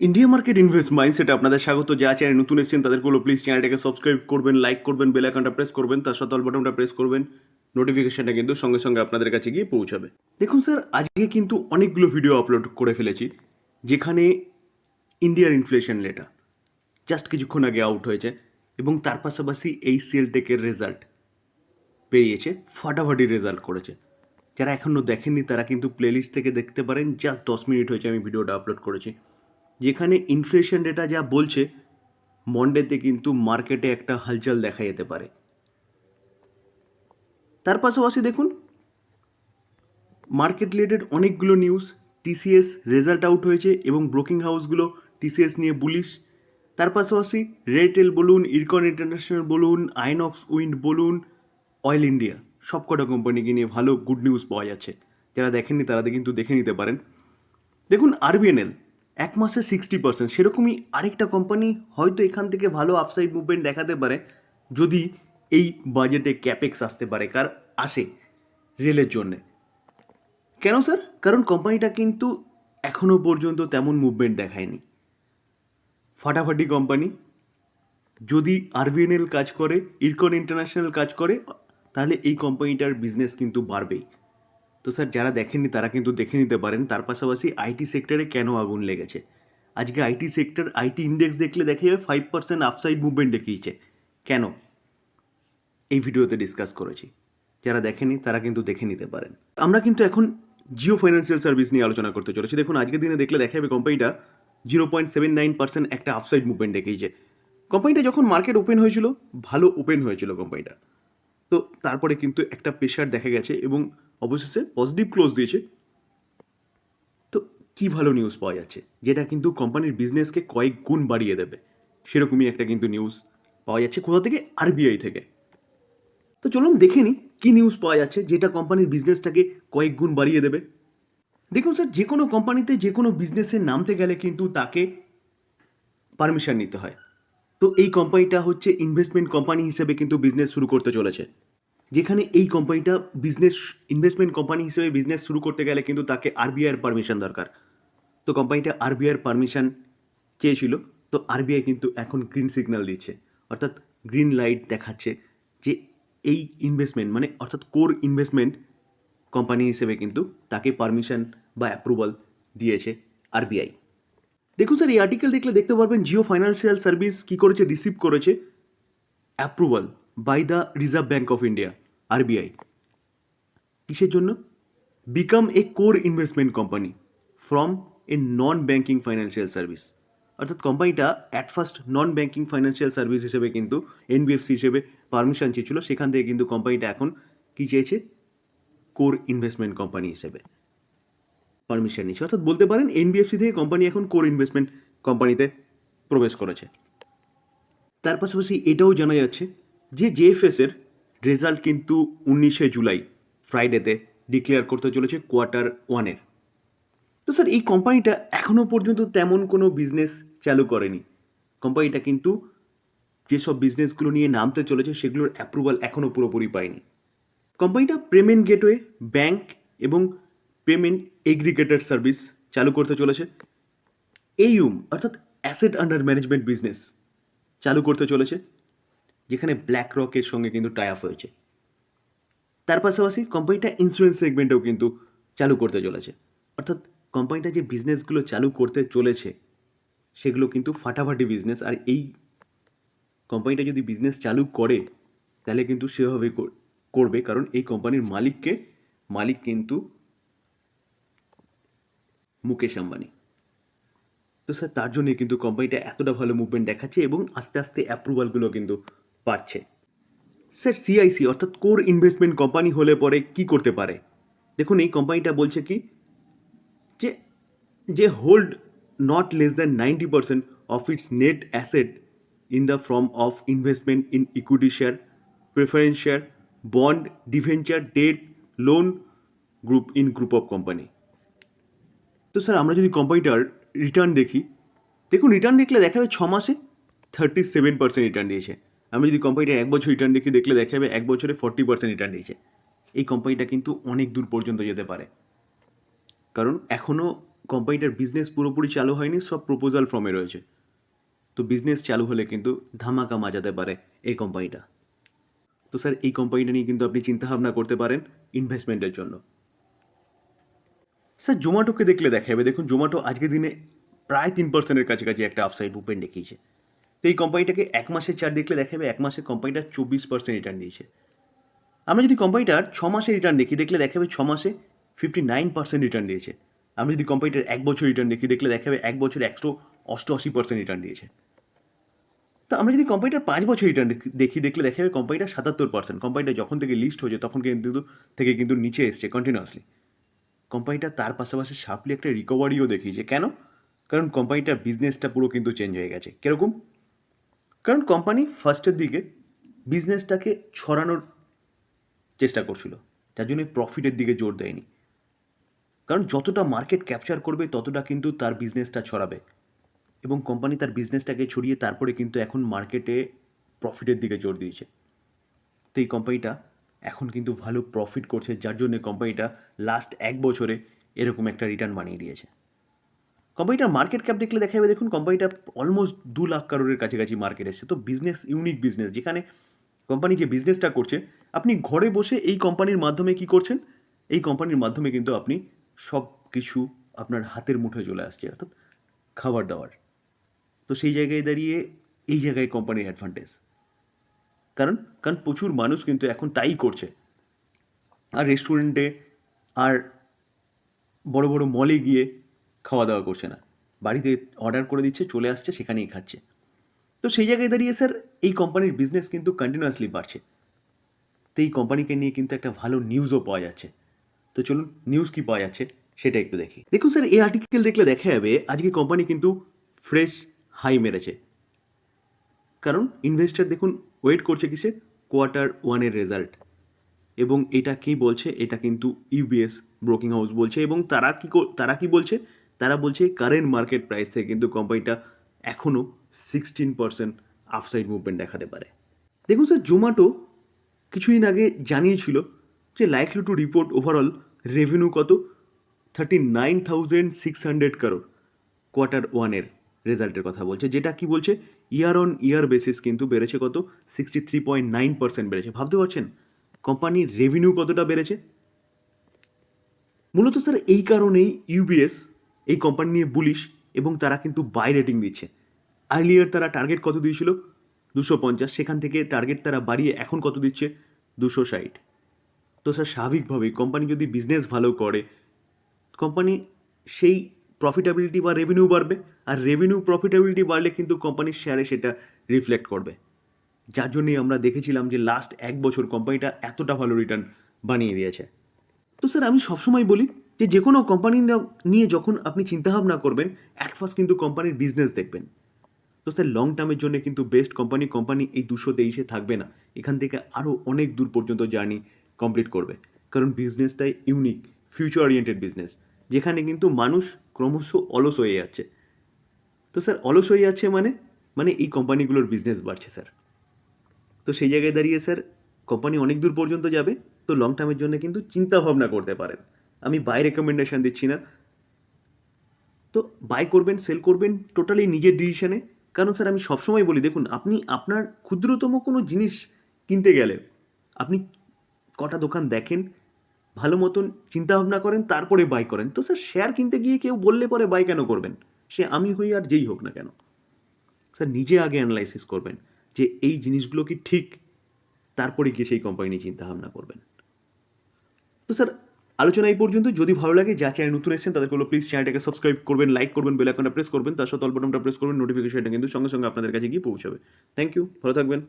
India market invest মাইন্ডসেটে আপনাদের স্বাগত। যা চ্যানেল নতুন এসেছেন তাদেরগুলো প্লিজ চ্যানেলটাকে সাবস্ক্রাইব করবেন লাইক করবেন বেল আইকনটা প্রেস করবেন, তার সাথে অল বাটনটা প্রেস করবেন নোটিফিকেশনটা কিন্তু সঙ্গে সঙ্গে আপনাদের কাছে গিয়ে পৌঁছাবে। দেখুন স্যার আজকে কিন্তু অনেকগুলো ভিডিও আপলোড করে ফেলেছি, যেখানে ইন্ডিয়ার ইনফ্লেশন লেটা জাস্ট কিছুক্ষণ আগে আউট হয়েছে এবং তার পাশাপাশি এই সেল টেকের রেজাল্ট বেরিয়েছে ফাটাফাটি রেজাল্ট করেছে। যারা এখনও দেখেননি, তারা কিন্তু প্লেলিস্ট থেকে দেখতে পারেন জাস্ট দশ মিনিট হয়েছে আমি ভিডিওটা আপলোড করেছি। যেখানে ইনফ্লেশন ডেটা যা বলছে মন্ডেতে কিন্তু মার্কেটে একটা হালচাল দেখা যেতে পারে। তার পাশাপাশি দেখুন মার্কেট রিলেটেড অনেকগুলো নিউজ টিসিএস রেজাল্ট আউট হয়েছে এবং ব্রোকিং হাউসগুলো টিসিএস নিয়ে বুলিশ তার পাশাপাশি রেটেল বলুন ইরকন ইন্টারন্যাশনাল বলুন আইনক্স উইন্ড বলুন অয়েল ইন্ডিয়া সবকটা কোম্পানিকে নিয়ে ভালো গুড নিউজ পাওয়া যাচ্ছে। যারা দেখেননি তারা কিন্তু দেখে নিতে পারেন। দেখুন আরবিএনএল এক মাসে সিক্সটি পার্সেন্ট সেরকমই আরেকটা কোম্পানি হয়তো এখান থেকে ভালো আপসাইড মুভমেন্ট দেখাতে পারে, যদি এই বাজেটে ক্যাপেক্স আসতে পারে, কার আসে রেলের জন্যে। কেন স্যার কারণ কোম্পানিটা কিন্তু এখনও পর্যন্ত তেমন মুভমেন্ট দেখায়নি। ফাটাফাটি কোম্পানি যদি আরবিএনএল কাজ করে ইরকন ইন্টারন্যাশনাল কাজ করে, তাহলে এই কোম্পানিটার বিজনেস কিন্তু বাড়বেই। তো স্যার, যারা দেখেননি তারা কিন্তু দেখে নিতে পারেন। তার পাশাপাশি আইটি সেক্টরে কেন আগুন লেগেছে? আজকে আইটি সেক্টর, আইটি ইন্ডেক্স দেখলে দেখা যাবে ফাইভ পার্সেন্ট আপসাইড মুভমেন্ট দেখিয়েছে। কেন? এই ভিডিওতে ডিসকাস করেছি। যারা দেখেনি তারা কিন্তু দেখে নিতে পারেন। আমরা কিন্তু এখন জিও ফাইন্যান্সিয়াল সার্ভিস নিয়ে আলোচনা করতে চলেছি। দেখুন, আজকের দিনে দেখলে দেখা যাবে কোম্পানিটা zero point seven nine percent একটা আপসাইড মুভমেন্ট দেখিয়েছে। কোম্পানিটা যখন মার্কেট ওপেন হয়েছিল, ভালো ওপেন হয়েছিল কোম্পানিটা তো তারপরে কিন্তু একটা প্রেশার দেখা গেছে এবং অবশেষে পজিটিভ ক্লোজ দিয়েছে। তো কি ভালো নিউজ পাওয়া যাচ্ছে? যেটা কিন্তু কোম্পানির বিজনেসকে কয়েক গুণ বাড়িয়ে দেবে। সেরকমই একটা কিন্তু নিউজ পাওয়া যাচ্ছে কোথা থেকে? আরবিআই থেকে। তো চলুন দেখে নিই কী নিউজ পাওয়া যাচ্ছে যেটা কোম্পানির বিজনেসটাকে কয়েক গুণ বাড়িয়ে দেবে। দেখুন স্যার যে কোনো কোম্পানিতে যে কোনো বিজনেসে নামতে গেলে কিন্তু তাকে পারমিশন নিতে হয়। তো এই কোম্পানিটা হচ্ছে ইনভেস্টমেন্ট কোম্পানি হিসেবে কিন্তু বিজনেস শুরু করতে চলেছে। যেখানে এই কোম্পানিটা বিজনেস ইনভেস্টমেন্ট কোম্পানি হিসেবে বিজনেস শুরু করতে গেলে কিন্তু তাকে আরবিআইয়ের পারমিশন দরকার। তো কোম্পানিটা আরবিআইয়ের পারমিশন চেয়েছিল, তো আরবিআই কিন্তু এখন গ্রিন সিগন্যাল দিচ্ছে। অর্থাৎ গ্রিন লাইট দেখাচ্ছে যে এই ইনভেস্টমেন্ট মানে অর্থাৎ কোর ইনভেস্টমেন্ট কোম্পানি হিসেবে কিন্তু তাকে পারমিশন বা অ্যাপ্রুভাল দিয়েছে আরবিআই দেখুন স্যার এই আর্টিকেল দেখলে দেখতে পারবেন জিও ফাইন্যান্সিয়াল সার্ভিস কী করেছে রিসিভ করেছে approval by the Reserve Bank of India RBI কিসের জন্য? Become a core investment company from a non banking financial service অর্থাৎ কোম্পানিটা at first non banking financial service হিসেবে কিন্তু এনবিএফসি হিসেবে পারমিশন চেয়েছিল। সেখান থেকে কিন্তু কোম্পানিটা এখন কী চেয়েছে? কোর ইনভেস্টমেন্ট কোম্পানি হিসেবে পারমিশন নিয়েছে। অর্থাৎ বলতে পারেন এনবিএফসি থেকে কোম্পানি এখন কোর ইনভেস্টমেন্ট কোম্পানিতে প্রবেশ করেছে। তার পাশাপাশি এটাও জানা যাচ্ছে যে জেএফএস এর রেজাল্ট কিন্তু উনিশে জুলাই ফ্রাইডেতে ডিক্লেয়ার করতে চলেছে কোয়ার্টার ওয়ানের তো স্যার এই কোম্পানিটা এখনও পর্যন্ত তেমন কোনো বিজনেস চালু করেনি। কোম্পানিটা কিন্তু যেসব বিজনেসগুলো নিয়ে নামতে চলেছে, সেগুলোর অ্যাপ্রুভাল এখনও পুরোপুরি পায়নি। কোম্পানিটা পেমেন্ট গেটওয়ে ব্যাংক এবং পেমেন্ট এগ্রিগেটেড সার্ভিস চালু করতে চলেছে। এইউম অর্থাৎ অ্যাসেট আন্ডার ম্যানেজমেন্ট বিজনেস চালু করতে চলেছে। যেখানে ব্ল্যাক রকের সঙ্গে কিন্তু টাই আপ হয়েছে। তার পাশাপাশি কোম্পানিটা ইন্স্যুরেন্স সেগমেন্টেও কিন্তু চালু করতে চলেছে। অর্থাৎ কোম্পানিটা যে বিজনেসগুলো চালু করতে চলেছে, সেগুলো কিন্তু ফাটাফাটি বিজনেস আর এই কোম্পানিটা যদি বিজনেস চালু করে, তাহলে কিন্তু সেভাবে করবে, কারণ এই কোম্পানির মালিককে, মালিক কিন্তু মুকেশ আম্বানি। তো স্যার তার জন্যই কিন্তু কোম্পানিটা এতটা ভালো মুভমেন্ট দেখাচ্ছে এবং আস্তে আস্তে অ্যাপ্রুভালগুলো কিন্তু পাচ্ছে স্যার সিআইসি অর্থাৎ কোর ইনভেস্টমেন্ট কোম্পানি হলে পরে কি করতে পারে? দেখুন, এই কোম্পানিটা বলছে কি, যে যে hold not less than ninety percent of its net asset in the form of investment in equity share preference share bond debenture debt loan group in group of company তো স্যার, আমরা যদি কোম্পানিটার রিটার্ন দেখি, দেখুন return দেখলে দেখা যাবে ছ মাসে থার্টি সেভেন পার্সেন্ট রিটার্ন দিয়েছে। আমি যদি কোম্পানিটা এক বছর রিটার্ন দেখি, দেখলে দেখা যাবে এক বছরে ফর্টি পার্সেন্ট রিটার্ন দিয়েছে। এই কোম্পানিটা কিন্তু অনেক দূর পর্যন্ত যেতে পারে। কারণ এখনও কোম্পানিটার বিজনেস পুরোপুরি চালু হয়নি, সব প্রপোজাল ফর্মে রয়েছে। তো বিজনেস চালু হলে কিন্তু ধামাকা মাজাতে পারে এই কোম্পানিটা তো স্যার এই কোম্পানিটা নিয়ে কিন্তু আপনি চিন্তাভাবনা করতে পারেন ইনভেস্টমেন্টের জন্য। স্যার জোম্যাটোকে দেখলে দেখা যাবে। দেখুন জোম্যাটো আজকের দিনে প্রায় তিন পার্সেন্টের কাছাকাছি একটা আফসাইড মুভমেন্ট দেখিয়েছে। তো এই কোম্পানিটাকে এক মাসের চার দেখলে দেখা যাবে এক মাসে কোম্পানিটা চব্বিশ পার্সেন্ট রিটার্ন দিয়েছে। আমরা যদি কোম্পানিটার ছ মাসে রিটার্ন দেখি, দেখলে দেখা যাবে ছ মাসে ফিফটি নাইন পার্সেন্ট রিটার্ন দিয়েছে। আমরা যদি কোম্পানিটার এক বছর রিটার্ন দেখি, দেখলে দেখা যাবে এক বছর একশো অষ্টআশি পার্সেন্ট রিটার্ন দিয়েছে। তো আমরা যদি কোম্পানিটার পাঁচ বছর রিটার্ন দেখি দেখলে দেখা যাবে কোম্পানিটা সাতাত্তর পার্সেন্ট কোম্পানিটা যখন থেকে লিস্ট হয়েছে, তখন কিন্তু, থেকে কিন্তু নিচে এসছে কন্টিনিউয়াসলি কোম্পানিটা তার পাশাপাশি সাপলি একটা রিকভারিও দেখিয়েছে। কেন? কারণ কোম্পানিটার বিজনেসটা পুরো কিন্তু চেঞ্জ হয়ে গেছে। কীরকম? কারণ কোম্পানি ফার্স্টের দিকে বিজনেসটাকে ছড়ানোর চেষ্টা করছিল। যার জন্য প্রফিটের দিকে জোর দেয়নি। কারণ যতটা মার্কেট ক্যাপচার করবে, ততটা কিন্তু তার বিজনেসটা ছড়াবে। এবং কোম্পানি তার বিজনেসটাকে ছড়িয়ে তারপরে কিন্তু এখন মার্কেটে প্রফিটের দিকে জোর দিয়েছে। তো এই কোম্পানিটা এখন কিন্তু ভালো প্রফিট করছে, যার জন্য কোম্পানিটা লাস্ট এক বছরে এরকম একটা রিটার্ন বানিয়ে দিয়েছে। কোম্পানিটার মার্কেট ক্যাপ দেখলে দেখা যাবে দেখুন কোম্পানিটা অলমোস্ট দু লাখ কারোরের কাছাকাছি মার্কেট এসছে। তো বিজনেস ইউনিক বিজনেস যেখানে কোম্পানি যে বিজনেসটা করছে, আপনি ঘরে বসে এই কোম্পানির মাধ্যমে কি করছেন? এই কোম্পানির মাধ্যমে কিন্তু আপনি সব কিছু আপনার হাতের মুঠোয় চলে আসছে, অর্থাৎ খাবার দাবার। তো সেই জায়গায় দাঁড়িয়ে এই জায়গায় কোম্পানির অ্যাডভান্টেজ কারণ কারণ প্রচুর মানুষ কিন্তু এখন তাই করছে। আর রেস্টুরেন্টে আর বড় বড় মলে গিয়ে খাওয়া দাওয়া করছে না। বাড়িতে অর্ডার করে দিচ্ছে, চলে আসছে, সেখানেই খাচ্ছে। তো সেই জায়গায় দাঁড়িয়ে স্যার এই কোম্পানির বিজনেস কিন্তু কন্টিনিউয়াসলি বাড়ছে। তো এই কোম্পানিকে নিয়ে কিন্তু একটা ভালো নিউজও পাওয়া যাচ্ছে। তো চলুন নিউজ কি পাওয়া যাচ্ছে, সেটা একটু দেখি। দেখুন স্যার এই আর্টিকেল দেখলে দেখা যাবে, আজকে কোম্পানি কিন্তু ফ্রেশ হাই মেরেছে। কারণ ইনভেস্টার দেখুন ওয়েট করছে কিসে কোয়ার্টার ওয়ানের রেজাল্ট এবং এটা কি বলছে? এটা কিন্তু ইউবিএস ব্রোকিং হাউস বলছে। এবং তারা কি তারা কি বলছে? তারা বলছে কারেন্ট মার্কেট প্রাইস থেকে কিন্তু কোম্পানিটা এখনও সিক্সটিন পার্সেন্ট আফসাইড মুভমেন্ট দেখাতে পারে। দেখুন স্যার জোম্যাটো কিছুদিন আগে জানিয়েছিল যে likely to report overall revenue কত? Thirty nine thousand six hundred crore quarter ওয়ানের রেজাল্টের কথা বলছে, যেটা কি বলছে? ইয়ার অন ইয়ার বেসিস কিন্তু বেড়েছে কত? Sixty three point nine percent বেড়েছে। ভাবতে পারছেন? কোম্পানির রেভিনিউ কতটা বেড়েছে? মূলত স্যার এই কারণেই ইউবিএস এই কোম্পানি নিয়ে বুলিশ এবং তারা কিন্তু বাই রেটিং দিচ্ছে। আর্লিয়ার তারা টার্গেট কত দিয়েছিল? দুশো পঞ্চাশ। সেখান থেকে টার্গেট তারা বাড়িয়ে এখন কত দিচ্ছে? দুশো ষাট। তো স্যার স্বাভাবিকভাবেই কোম্পানি যদি বিজনেস ভালো করে কোম্পানি সেই প্রফিটেবিলিটি বা রেভিনিউ বাড়বে আর রেভিনিউ প্রফিটেবিলিটি বাড়লে কিন্তু কোম্পানির শেয়ারে সেটা রিফ্লেক্ট করবে। যার জন্যই আমরা দেখেছিলাম যে লাস্ট এক বছর কোম্পানিটা এতটা ভালো রিটার্ন বানিয়ে দিয়েছে। তো স্যার আমি সবসময় বলি যে যে কোনো কোম্পানি নিয়ে যখন আপনি চিন্তাভাবনা করবেন অ্যাট ফার্স্ট কিন্তু কোম্পানির বিজনেস দেখবেন। তো স্যার লং টার্মের জন্য কিন্তু বেস্ট কোম্পানি কোম্পানি এই দুশো তেইশে থাকবে না। এখান থেকে আরও অনেক দূর পর্যন্ত জার্নি কমপ্লিট করবে। কারণ বিজনেসটাই ইউনিক ফিউচার ওরিয়েন্টেড বিজনেস যেখানে কিন্তু মানুষ ক্রমশ অলস হয়ে যাচ্ছে। তো স্যার অলস হয়ে যাচ্ছে মানে মানে এই কোম্পানিগুলোর বিজনেস বাড়ছে স্যার তো সেই জায়গায় দাঁড়িয়ে স্যার কোম্পানি অনেক দূর পর্যন্ত যাবে। তো লং টার্মের জন্য কিন্তু চিন্তা ভাবনা করতে পারেন। আমি বাই রেকমেন্ডেশান দিচ্ছি না। তো বাই করবেন সেল করবেন টোটালি নিজের ডিসিশনে কারণ স্যার আমি সবসময় বলি, দেখুন, আপনি আপনার ক্ষুদ্রতম কোনো জিনিস কিনতে গেলে, আপনি কটা দোকান দেখেন, ভালো মতন চিন্তাভাবনা করেন, তারপরে বাই করেন। তো স্যার শেয়ার কিনতে গিয়ে কেউ বললে পরে বাই কেন করবেন? সে আমি হই আর যেই হোক না কেন। স্যার নিজে আগে অ্যানালাইসিস করবেন যে এই জিনিসগুলো কি ঠিক, তারপরে গিয়ে সেই কোম্পানি চিন্তাভাবনা করবেন। তো স্যার আলোচনা এই পর্যন্ত। যদি ভালো লাগে যা চ্যানেল নতুন এসেছেন, তাদেরকে বলো প্লিজ চ্যানেলটাকে সাবস্ক্রাইব করবেন লাইক করবেন বেল আইকনটা প্রেস করবেন, তার সাথে অল বাটনটা প্রেস করবেন নোটিফিকেশনটা কিন্তু সঙ্গে সঙ্গে আপনাদের কাছে গিয়ে পৌঁছাবে। থ্যাংক ইউ ভালো থাকবেন।